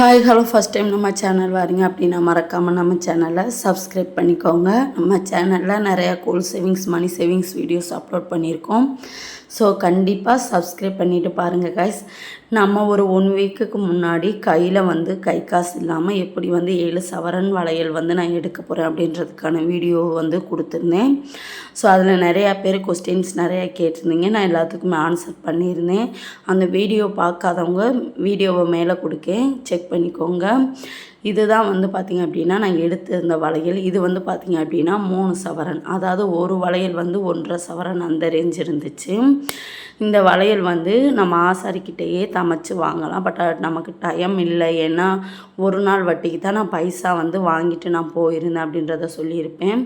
Hi hello first time நம்ம channel வரீங்க அப்படின்னா மறக்காமல் நம்ம சேனலை சப்ஸ்கிரைப் பண்ணிக்கோங்க. நம்ம சேனலில் நிறையா goal savings money savings videos upload பண்ணியிருக்கோம். ஸோ கண்டிப்பாக சப்ஸ்கிரைப் பண்ணிவிட்டு பாருங்கள் கைஸ் நம்ம ஒரு ஒன் வீக்குக்கு முன்னாடி கையில் வந்து கை காசு இல்லாமல் எப்படி வந்து ஏழு சவரன் வளையல் வந்து நான் எடுக்க போகிறேன் அப்படின்றதுக்கான வீடியோ வந்து கொடுத்துருந்தேன். ஸோ அதில் நிறையா பேர் கொஸ்டின்ஸ் நிறையா கேட்டிருந்தீங்க. நான் எல்லாத்துக்குமே ஆன்சர் பண்ணியிருந்தேன். அந்த வீடியோ பார்க்காதவங்க வீடியோவை மேலே கொடுக்கேன். செக் பண்ணிக்கோங்க. இதுதான் வந்து பார்த்திங்க அப்படின்னா நான் எடுத்திருந்த வளையல். இது வந்து பார்த்திங்க அப்படின்னா மூணு சவரன். அதாவது ஒரு வளையல் வந்து ஒன்றரை சவரன் அந்த ரேஞ்ச் இருந்துச்சு. இந்த வளையல் வந்து நம்ம ஆசாரிக்கிட்டேயே தமைச்சு வாங்கலாம். பட் நமக்கு டைம் இல்லை. ஏன்னா ஒரு நாள் வட்டிக்கு தான் நான் பைசா வந்து வாங்கிட்டு நான் போயிருந்தேன் அப்படின்றத சொல்லியிருப்பேன்.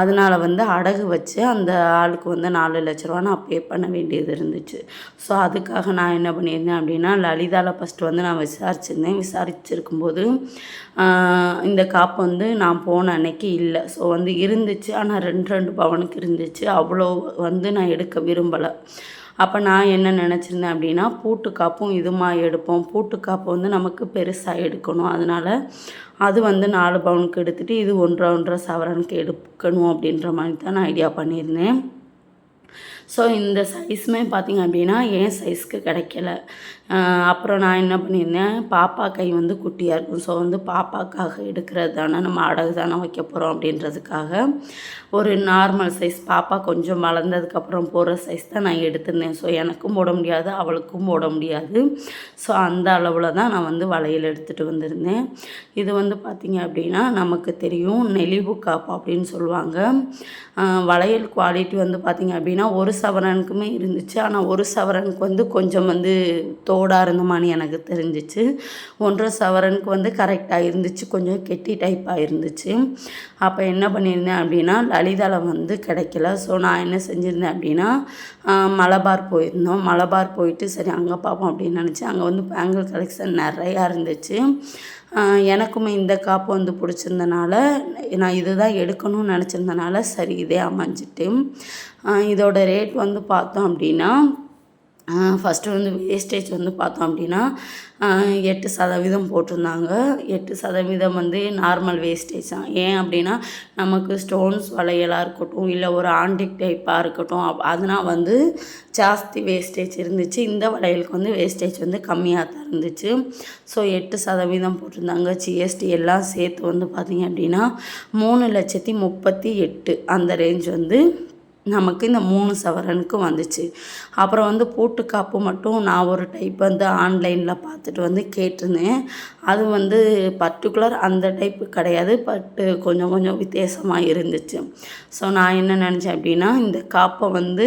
அதனால் வந்து அடகு வச்சு அந்த ஆளுக்கு வந்து நாலு லட்ச ரூபா நான் பே பண்ண வேண்டியது இருந்துச்சு. ஸோ அதுக்காக நான் என்ன பண்ணியிருந்தேன் அப்படின்னா லலிதாவில் ஃபஸ்ட்டு வந்து நான் விசாரிச்சிருந்தேன். விசாரிச்சிருக்கும்போது இந்த காப்பு வந்து நான் போன அன்னைக்கு இல்லை. ஸோ வந்து இருந்துச்சு. ஆனால் ரெண்டு ரெண்டு பவனுக்கு இருந்துச்சு. அவ்வளோ வந்து நான் எடுக்க விரும்பலை. அப்போ நான் என்ன நினச்சிருந்தேன் அப்படின்னா பூட்டுக்காப்பும் இதுமா எடுப்போம். பூட்டுக்காப்பு வந்து நமக்கு பெருசாக எடுக்கணும். அதனால் அது வந்து நாலு பவுனுக்கு எடுத்துகிட்டு இது ஒன்றரை ஒன்றரை சவரனுக்கு எடுக்கணும் அப்படின்ற மாதிரி தான் நான் ஐடியா பண்ணியிருந்தேன். ஸோ இந்த சைஸுமே பார்த்திங்க அப்படின்னா என் சைஸ்க்கு கிடைக்கல. அப்புறம் நான் என்ன பண்ணியிருந்தேன்? பாப்பா கை வந்து குட்டியாக இருக்கும். ஸோ வந்து பாப்பாக்காக எடுக்கிறது தானே நம்ம அடகு தானே வைக்க போகிறோம் அப்படின்றதுக்காக ஒரு நார்மல் சைஸ் பாப்பா கொஞ்சம் வளர்ந்ததுக்கப்புறம் போகிற சைஸ் தான் நான் எடுத்திருந்தேன். ஸோ எனக்கும் போட முடியாது அவளுக்கும் போட முடியாது. ஸோ அந்த அளவில் தான் நான் வந்து வளையல் எடுத்துகிட்டு வந்திருந்தேன். இது வந்து பார்த்திங்க அப்படின்னா நமக்கு தெரியும் நெளிவு காப்பு அப்படின்னு சொல்லுவாங்க. வளையல் குவாலிட்டி வந்து பார்த்திங்க அப்படின்னா ஒரு சவரனுக்குமே இருந்துச்சு. ஆனால் ஒரு சவரனுக்கு வந்து கொஞ்சம் வந்து தோடாக இருந்த மாதிரி எனக்கு தெரிஞ்சிச்சு. ஒன்றரை சவரனுக்கு வந்து கரெக்டாக இருந்துச்சு. கொஞ்சம் கெட்டி டைப்பாக இருந்துச்சு. அப்போ என்ன பண்ணியிருந்தேன் அப்படின்னா லலிதாவில் வந்து கிடைக்கல. ஸோ நான் என்ன செஞ்சுருந்தேன் அப்படின்னா மலபார் போயிருந்தோம். மலபார் போயிட்டு சரி அங்கே பார்ப்போம் அப்படின்னு நினச்சி அங்கே வந்து பேங்கிள் கலெக்ஷன் நிறையா இருந்துச்சு. எனக்குமே இந்த காப்பு வந்து பிடிச்சிருந்தனால நான் இதுதான் எடுக்கணும்னு நினச்சிருந்தனால சரி இதே அமைஞ்சிட்டு. இதோட ரேட் வந்து பார்த்தோம் அப்படின்னா ஃபஸ்ட்டு வந்து வேஸ்டேஜ் வந்து பார்த்தோம் அப்படின்னா எட்டு சதவீதம் போட்டிருந்தாங்க. எட்டு சதவீதம் வந்து நார்மல் வேஸ்டேஜ் தான். ஏன் அப்படின்னா நமக்கு ஸ்டோன்ஸ் வளையலாக இருக்கட்டும் இல்லை ஒரு ஆண்டிக் டைப்பாக இருக்கட்டும் அப் அதனால் வந்து ஜாஸ்தி வேஸ்டேஜ் இருந்துச்சு. இந்த வளையலுக்கு வந்து வேஸ்டேஜ் வந்து கம்மியாக தான் இருந்துச்சு. ஸோ எட்டு சதவீதம் போட்டிருந்தாங்க. ஜிஎஸ்டி எல்லாம் சேர்த்து வந்து பார்த்திங்க அப்படின்னா மூணு லட்சத்தி முப்பத்தி எட்டு அந்த ரேஞ்ச் வந்து நமக்கு இந்த மூணு சவரனுக்கு வந்துச்சு. அப்புறம் வந்து பூட்டு காப்பு மட்டும் நான் ஒரு டைப் வந்து ஆன்லைனில் பார்த்துட்டு வந்து கேட்டிருந்தேன். அது வந்து பர்டிகுலர் அந்த டைப்பு கிடையாது பட்டு கொஞ்சம் கொஞ்சம் வித்தியாசமாக இருந்துச்சு. ஸோ நான் என்ன நினச்சேன் அப்படின்னா இந்த காப்பை வந்து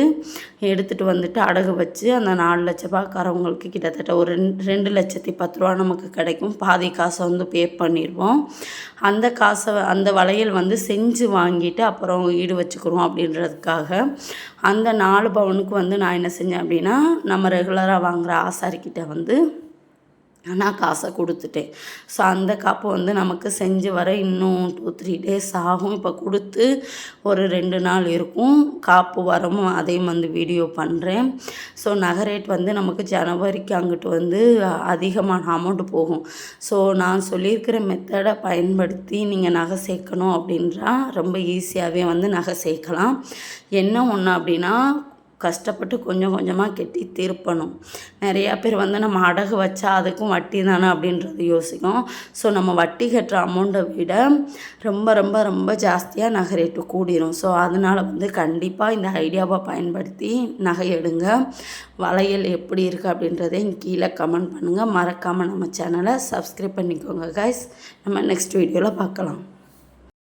எடுத்துகிட்டு வந்துட்டு அடகு வச்சு அந்த நாலு லட்ச ரூபாக்காரவங்களுக்கு கிட்டத்தட்ட ஒரு ரெண்டு ரெண்டு லட்சத்தி பத்து ரூபா நமக்கு கிடைக்கும். பாதி காசை வந்து பே பண்ணிடுவோம். அந்த காசை அந்த வளையல் வந்து செஞ்சு வாங்கிட்டு அப்புறம் ஈடு வச்சுக்கிறோம் அப்படின்றதுக்காக அந்த நாலு பவுனுக்கு வந்து நான் என்ன செஞ்சேன் அப்படின்னா நம்ம ரெகுலராக வாங்குகிற ஆசாரிக்கிட்ட வந்து நான் காசை கொடுத்துட்டேன். ஸோ அந்த காப்பு வந்து நமக்கு செஞ்சு வர இன்னும் டூ த்ரீ டேஸ் ஆகும். இப்போ கொடுத்து ஒரு ரெண்டு நாள் இருக்கும். காப்பு வரமும் அதையும் வந்து வீடியோ பண்ணுறேன் ஸோ நகை ரேட் வந்து நமக்கு ஜனவரிக்கு அங்கிட்டு வந்து அதிகமான அமௌண்ட் போகும். ஸோ நான் சொல்லியிருக்கிற மெத்தடை பயன்படுத்தி நீங்கள் நகை சேர்க்கணும் அப்படின்றா ரொம்ப ஈஸியாகவே வந்து நகை சேர்க்கலாம். என்ன ஒன்று அப்படின்னா கஷ்டப்பட்டு கொஞ்சம் கொஞ்சமாக கெட்டி திருப்பணும். நிறையா பேர் வந்து நம்ம அடகு வச்சா அதுக்கும் வட்டி தானே அப்படின்றது யோசிக்கும். ஸோ நம்ம வட்டி கட்டுற அமௌண்ட்டை விட ரொம்ப ரொம்ப ரொம்ப ஜாஸ்தியாக நகை ரேட்டு கூடிரும். ஸோ அதனால் வந்து கண்டிப்பாக இந்த ஐடியாவை பயன்படுத்தி நகை எடுங்க. வளையல் எப்படி இருக்குது அப்படின்றதையும் கீழே கமெண்ட் பண்ணுங்கள் மறக்காமல் நம்ம சேனலை சப்ஸ்கிரைப் பண்ணிக்கோங்க கைஸ் நம்ம நெக்ஸ்ட் வீடியோவில் பார்க்கலாம்.